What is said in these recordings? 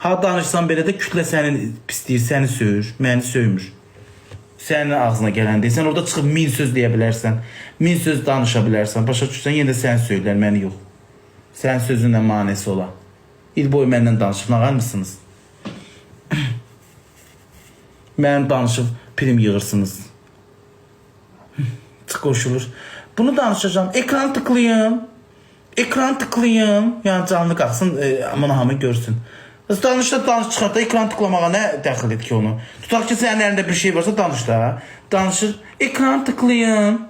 Ha danışsan belə də kütlə səni pisləyir, səni söyür, məni söymür. Sənin ağzına gələndə sən orada çıxıb min söz deyə bilərsən, min söz danışa bilərsən. Başa düşürsən, yenə də səni söylər, məni yox. Sənin sözünlə manesi ola. İl boyu məndən danışıb nağar mısınız? Mənim danışıb prim yığırsınız. Çıx qoşulur. Bunu danışacağım. Ekran tıklayın. Ekran tıklayın. Yəni canlı qalsın, e, aman hamı görsün. Biz danış da danış çıxart da ekran tıklamağa nə dəxil et ki onu? Tutaq ki sənin əlində bir şey varsa danış da. Danışır. Ekran tıklayın.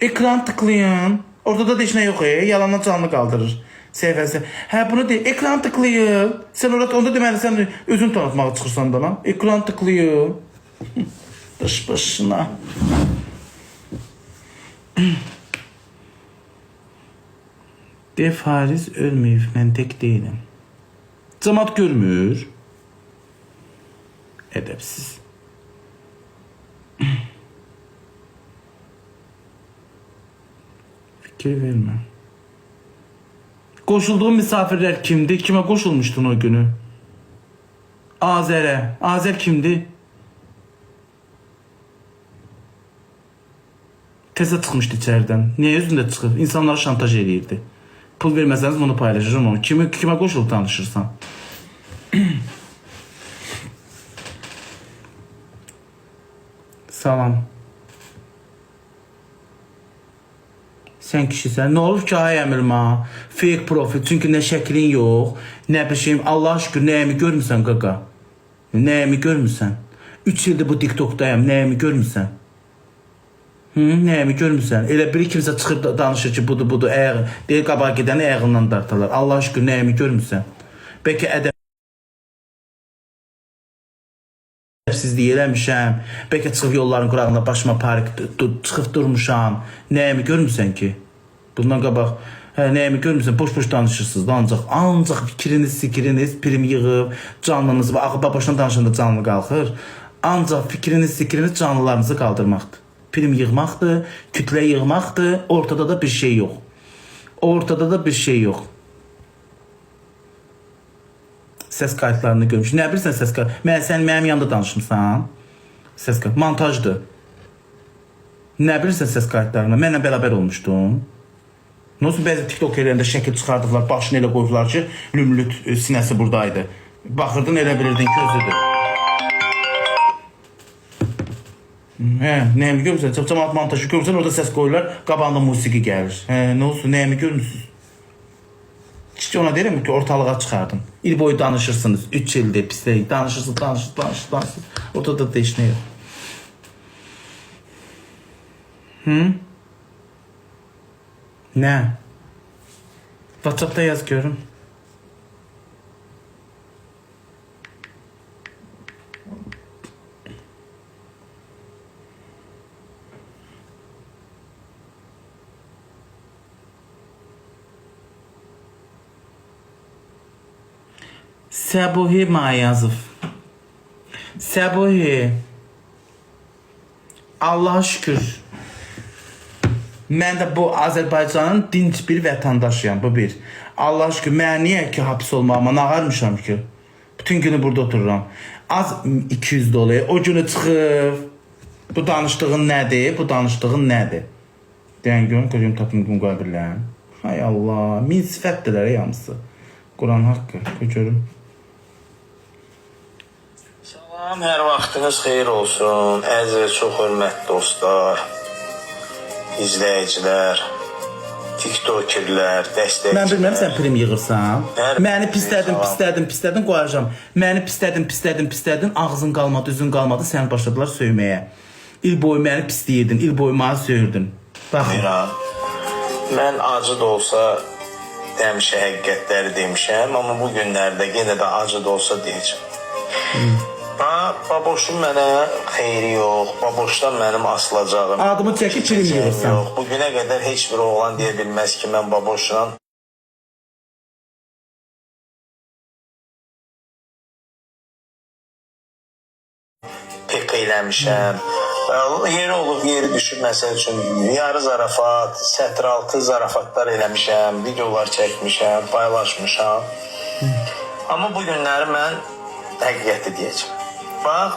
Ekran tıklayın. Orada da heç nə yox, e, yalandan canlı qaldırır. Səhifəsi. Hə bunu de, ekran tıklayın. Sən orada onda deməli sən özün tanıtmağa çıxırsan da lan. Ekran tıklayın. Dış başına. De Fariz ölməyib, mən tək deyiləm. Cəmat görmür. Ədəbsiz. Fikir vermə. Qoşulduğun misafirlər kimdi? Kimə qoşulmuşdun o günü? Azərə. Azər kimdi? Təzə çıxmışdı içəridən. Niyə özündə çıxıb? İnsanları şantaj eləyirdi. Pul verməsəniz bunu paylaşacağım onu. Kimi kimə qoşulub danışırsan? Salam. Sən kişisən. Nə olub ki, ay əmirma? Fake profil. Çünki nə şəklin yox, nə bir şeyim. Allah şükür nəyimi görmüsən qaqa? Nəyimi görmüsən? 3 ildir bu TikTokdayam. Nəyimi görmüsən? Nəyimi görmüsən? Elə biri kimsə çıxıb da danışır ki, budur, budur, əyə, deyir qabağa gedəni ayağından dartarlar. Allah şükür nəyimi görmüsən? Bəlkə ədəbsizlik eləmişəm. Bəlkə çıxıb yolların qırağında başıma park tu- çıxıb durmuşam. Nəyimi görmüsən ki? Bundan qabaq Hə, nəyimi görmüsən? Boş-boş danışırsınız da ancaq ancaq fikriniz, fikriniz prim yığıb, canlınız və ağıba başına danışanda canlı qalxır. Ancaq fikriniz, fikriniz canlılarınızı qaldırmaqdır. Prim yığmaqdır, kütlə yığmaqdır. Ortada da bir şey yox. Ortada da bir şey yox. Səs kayıtlarını görmüş. Nə bilirsən səs kayıt? Mən sən mənim yanımda danışmısan. Səs kayıt montajdır. Nə bilirsən səs kayıtlarını? Mənlə bərabər olmuşdun. Nasıl bəzi TikTokerlərində şəkil çıxardıblar, başını elə qoyublar ki, lümlüt e, sinəsi buradaydı. Baxırdın elə bilirdin ki, özüdür. Hə, nəyimi görmüsən? Cəmaat montajı görmüsən, orada səs qoyurlar, qabağında musiqi gəlir. Hə, nə olsun, nəyimi görmüsünüz? İşte ona derim ki ortalığa çıkardın. İl boyu danışırsınız. 3 ildir pislik. Danışırsınız, danışırsınız, danışırsınız, danışırsınız. Ortada da iş ne yok. Hı? Yaz görüm. Səbuhi Mayazov. Səbuhi. Allah'a şükür. Mən də bu Azərbaycanın dinc bir vətəndaşıyam, bu bir. Allah şükür, mən niyə ki hapis olmağıma nağarmışam ki? Bütün günü burada otururam. Az 200 dolar, o günü çıxıb. Bu danışdığın nədir? Bu danışdığın nədir? Deyən gün qoyum tapım müqabilən. Hay Allah, min sifətdirlər ey hamısı. Quran haqqı, görüm. Salam, hər vaxtınız xeyir olsun. Əziz çox hörmətli dostlar, izləyicilər, tiktokerlər, dəstəkçilər. Mən bilmirəm sən prim yığırsan. Hər- Məni pislədin, pislədin, pislədin qoyacağam. Məni pislədin, pislədin, pislədin. Ağzın qalmadı, üzün qalmadı. Sən başladılar söyməyə. İl boyu məni pisləyirdin, il boyu məni söyürdün. Bax, Bilirəm. Mən acı da olsa həmişə həqiqətləri demişəm, amma bu günlərdə yenə də acı da olsa deyəcəm. Ha, baboşun mənə xeyri yox, baboşdan mənim asılacağım. adımı çəkib prim yığırsan. Yox, bu günə qədər heç bir oğlan deyə bilməz ki, mən baboşla pek eləmişəm. Yeri olub, yeri düşüb məsəl üçün yarı zarafat, sətr altı zarafatlar eləmişəm, videolar çəkmişəm, paylaşmışam. Amma bu günləri mən həqiqəti deyəcəm. Bax,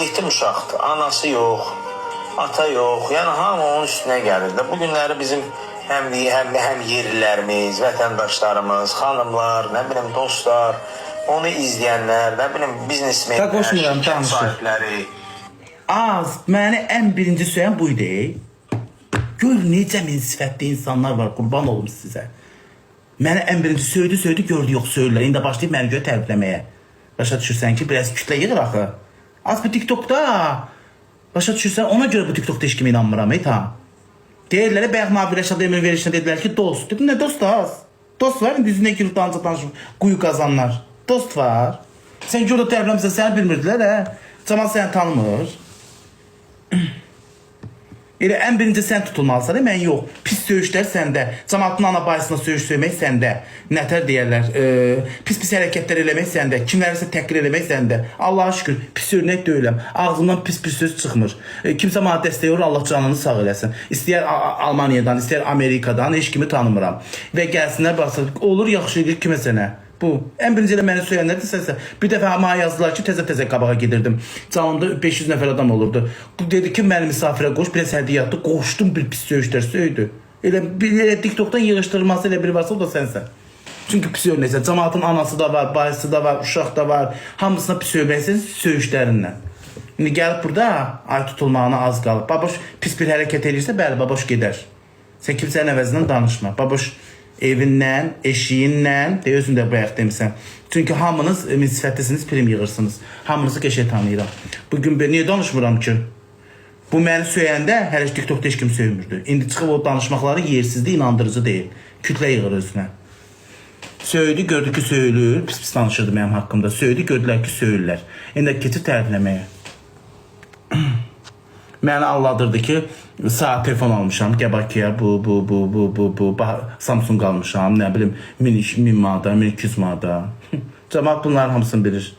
yetim uşaqdır. Anası yox, ata yox. Yəni hamı onun üstünə gəlir də. Bu günləri bizim həm həm həm yerlilərimiz, vətəndaşlarımız, xanımlar, nə bilim dostlar, onu izləyənlər, nə bilim biznesmenlər, şirkət sahibləri. Az məni ən birinci söyən bu idi. Gör necə min sifətli insanlar var, qurban olum sizə. Məni ən birinci söydü, söydü, gördü yox söylürlər. İndi başlayıb məni görə tərifləməyə. Başa düşürsən ki, biraz kütlə yığır axı. Az bu TikTokda. Başa düşürsən, ona görə bu TikTokda heç kimə inanmıram, ey tam. Deyirlər, bayaq Nabil Rəşad Emir verişində dedilər ki, dost. Dedim, nə dost az? Dost var, indi üzünə girib danışıb danışıb quyu qazanlar. Dost var. Sən görə tərifləmsən, səni bilmirdilər, hə? Camal səni tanımır. Elə ən birinci sən tutulmalısan, mən yox. Pis söyüşlər səndə. Cəmaatın ana bayısına söyüş söymək səndə. Nətər deyərlər? E, pis pis hərəkətlər eləmək səndə. Kimlərisə təhqir eləmək səndə. Allah'a şükür pis örnək deyiləm. Ağzımdan pis pis söz çıxmır. E, kimsə mənə dəstək olur, Allah canını sağ eləsin. İstəyər Almaniyadan, istəyər Amerikadan heç kimi tanımıram. Və gəlsinlər baxsın, olur yaxşı kimə sənə. Bu. Ən birinci elə məni söyənlər də səsə. Bir dəfə mənə yazdılar ki, təzə-təzə qabağa gedirdim. Canımda 500 nəfər adam olurdu. Dedi ki, məni misafirə qoş, biraz hədiyyə atdı. Qoşdum bir pis söyüşlər söydü. Elə bir elə TikTokdan yığışdırılması elə biri varsa o da sənsən. Çünki pis örnəksən. Cəmaatın anası da var, bacısı da var, uşaq da var. Hamısına pis söyləsən söyüşlərindən. İndi gəlib burada ay tutulmağına az qalıb. Baboş pis bir hərəkət edirsə, bəli, baboş gedər. Sən kimsənin əvəzindən danışma. Baboş evindən, eşiyindən, de özün də bayaq demisən. Çünki hamınız e, müsifətlisiniz, prim yığırsınız. Hamınızı qəşəng tanıyıram. Bugün ben niyə danışmıram ki? Bu məni söyəndə hələ TikTokda heç kim söymürdü. İndi çıxıb o danışmaqları yersizdir, inandırıcı deyil. Kütlə yığır özünə. Söydü, gördü ki söylür. Pis pis danışırdı mənim haqqımda. Söydü, gördülər ki söylürlər. İndi keçib tərifləməyə. Məni alladırdı ki, saat telefon almışam, Bakıya, bu, bu, bu, bu, bu, bu, Samsung almışam, nə bilim, 1000, 1000 manata, 1200 manata. Cəmaat bunların hamısını bilir.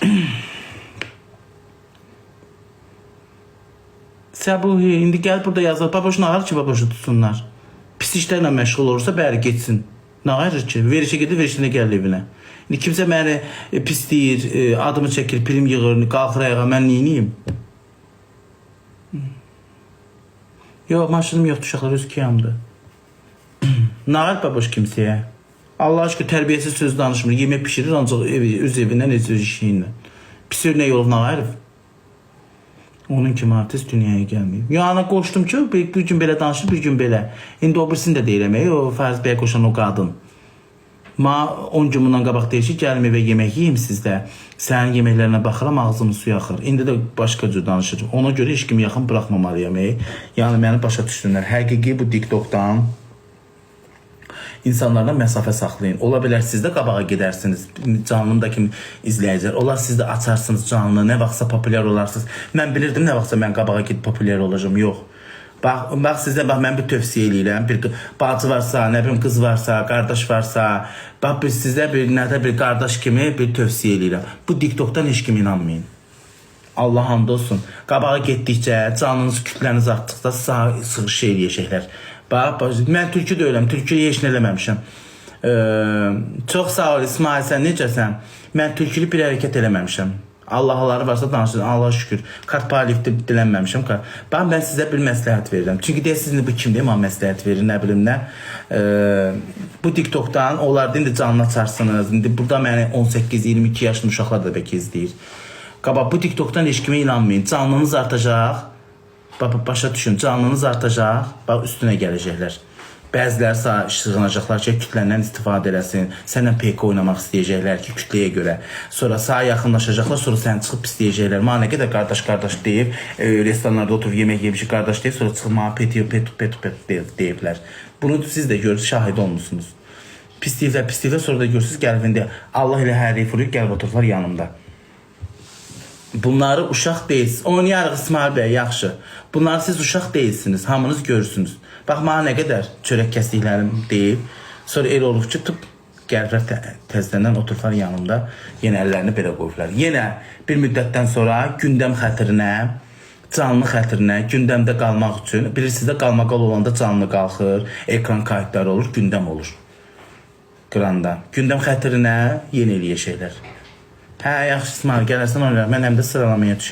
Səbuhi, indi gəl burada yazır. Baboş nə var ki, baboşu tutsunlar. Pis işlərlə məşğul olursa bəri getsin. Nə ayırır ki? Verişə gedir, verişində gəl evinə. İndi kimsə məni e, pis deyir, e, adımı çəkir, prim yığır, qalxır ayağa, mən neyniyim? Yox, maşınım yoxdur, uşaqlar öz kiyamdır. Nağıl baboş kimsəyə. Allah aşkına tərbiyəsiz söz danışmır. Yemək pişirir ancaq evi, öz evindən, öz işi ilə. Pis örnək olub Nağılov. Onun kimi artist dünyaya gəlməyib. Yəni qoşdum ki, bir, bir gün belə danışır, bir gün belə. İndi o birisini də deyirəm, ey, o Fərz bəyə qoşan o qadın. Ma 10 gün bundan qabaq deyir ki, gəlim evə yemək yeyim sizdə. Sənin yeməklərinə baxıram, ağzımın suyu axır. İndi də başqa cür danışır. Ona görə heç kimi yaxın buraxmamalıyam, ey. Yəni məni başa düşdünlər. Həqiqi bu TikTokdan insanlarla məsafə saxlayın. Ola bilər siz də qabağa gedərsiniz. Canlımda kimi izləyicilər. Olar siz də açarsınız canlı, nə vaxtsa populyar olarsınız. Mən bilirdim nə vaxtsa mən qabağa gedib populyar olacağam. Yox. Bax, bax sizə bax mən bir tövsiyə eləyirəm. Bir bacı varsa, nə bilim qız varsa, qardaş varsa, bax bir sizə bir nədə bir qardaş kimi bir tövsiyə eləyirəm. Bu TikTokdan heç kim inanmayın. Allah hamd olsun. Qabağa getdikcə, canınız, kütləniz artdıqca sağ sığış eləyəcəklər. Bax, bax, mən türkü deyiləm, türkü heç nə eləməmişəm. Ee, çox sağ ol İsmail, sən necəsən? Mən türkülü bir hərəkət eləməmişəm. Allahları varsa danışın, Allah şükür. Kartpalifdə dilənməmişəm. Bax, mən sizə bir məsləhət verirəm. Çünki deyirsiniz bu kimdir, mən məsləhət verir, nə bilim nə. Ee, bu TikTokdan onlar indi canlı açarsınız. İndi burada məni 18-22 yaşlı uşaqlar da bəlkə izləyir. Qaba bu TikTokdan heç kimə inanmayın. Canlınız artacaq. Başa düşün, canlınız artacaq. Bax üstünə gələcəklər. Bəziləri sığınacaqlar ki, kütləndən istifadə eləsin. Səndən PK oynamaq istəyəcəklər ki, kütləyə görə. Sonra sağa yaxınlaşacaqlar, sonra sən çıxıb pisləyəcəklər. Mənə nə qədər qardaş qardaş deyib, e, restoranlarda oturub yemək yemişik qardaş deyib, sonra çıxıb mənə pet pet pet pet deyib- deyiblər. Bunu siz də görürsüz, şahid olmusunuz. Pisləyirlər, pisləyirlər, sonra da görürsüz gəlib indi Allah ilə hər yeri vurur, gəlib otururlar yanımda. Bunları uşaq deyilsiniz. Oynayarıq İsmail bəy, yaxşı. Bunları siz uşaq deyilsiniz. Hamınız görürsünüz. Bax mənə nə qədər çörək kəsdiklərim deyib. Sonra el olub ki, tüp gəlirlər tə təzədən otururlar yanımda. Yenə əllərini belə qoyurlar. Yenə bir müddətdən sonra gündəm xətrinə, canlı xətrinə, gündəmdə qalmaq üçün, bilirsiniz də qalmaqal olanda canlı qalxır, ekran kayıtları olur, gündəm olur. qıranda. Gündəm xətrinə yeni eləyə şeylər. Hə, yaxşı İsmail, gələrsən oynayaq. Mən həm də sıralamaya düşərəm.